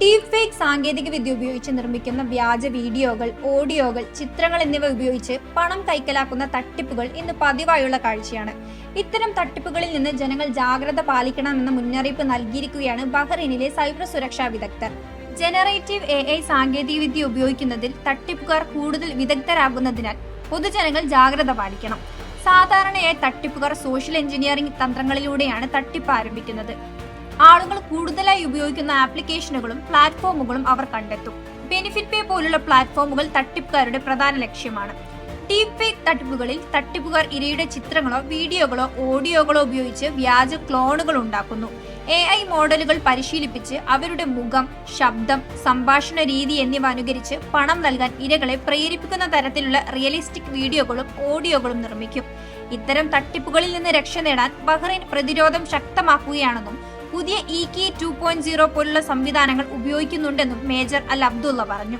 Deep fake സാങ്കേതിക വിദ്യ ഉപയോഗിച്ച് നിർമ്മിക്കുന്ന വ്യാജ വീഡിയോകൾ ഓഡിയോകൾ ചിത്രങ്ങൾ എന്നിവ ഉപയോഗിച്ച് പണം കൈക്കലാക്കുന്ന തട്ടിപ്പുകൾ ഇന്ന് പതിവായുള്ള കാഴ്ചയാണ്. ഇത്തരം തട്ടിപ്പുകളിൽ നിന്ന് ജനങ്ങൾ ജാഗ്രത പാലിക്കണമെന്ന മുന്നറിയിപ്പ് നൽകിയിരിക്കുകയാണ് ബഹ്റൈനിലെ സൈബർ സുരക്ഷാ വിദഗ്ധർ. ജനറേറ്റീവ് എ ഐ സാങ്കേതികവിദ്യ ഉപയോഗിക്കുന്നതിൽ തട്ടിപ്പുകാർ കൂടുതൽ വിദഗ്ധരാകുന്നതിനാൽ പൊതുജനങ്ങൾ ജാഗ്രത പാലിക്കണം. സാധാരണയായി തട്ടിപ്പുകാർ സോഷ്യൽ എഞ്ചിനീയറിംഗ് തന്ത്രങ്ങളിലൂടെയാണ് തട്ടിപ്പ് ആരംഭിക്കുന്നത്. ആളുകൾ കൂടുതലായി ഉപയോഗിക്കുന്ന ആപ്ലിക്കേഷനുകളും പ്ലാറ്റ്ഫോമുകളും അവർ കണ്ടെത്തും. ബെനിഫിറ്റ് പേ പോലുള്ള പ്ലാറ്റ്ഫോമുകൾ തട്ടിപ്പുകാരുടെ പ്രധാന ലക്ഷ്യമാണ്. ഡീപ് ഫേക്ക് തട്ടിപ്പുകളിൽ തട്ടിപ്പുകാർ ഇരയുടെ ചിത്രങ്ങളോ വീഡിയോകളോ ഓഡിയോകളോ ഉപയോഗിച്ച് വ്യാജ ക്ലോണുകൾ ഉണ്ടാക്കുന്നു. എ ഐ മോഡലുകൾ പരിശീലിപ്പിച്ച് അവരുടെ മുഖം ശബ്ദം സംഭാഷണ രീതി എന്നിവ അനുകരിച്ച് പണം നൽകാൻ ഇരകളെ പ്രേരിപ്പിക്കുന്ന തരത്തിലുള്ള റിയലിസ്റ്റിക് വീഡിയോകളും ഓഡിയോകളും നിർമ്മിക്കും. ഇത്തരം തട്ടിപ്പുകളിൽ നിന്ന് രക്ഷ നേടാൻ ബഹ്റൈൻ പ്രതിരോധം ശക്തമാക്കുകയാണെന്നും പുതിയ e key two point zero പോലുള്ള സംവിധാനങ്ങൾ ഉപയോഗിക്കുന്നുണ്ടെന്നും മേജർ അൽ അബ്ദുള്ള പറഞ്ഞു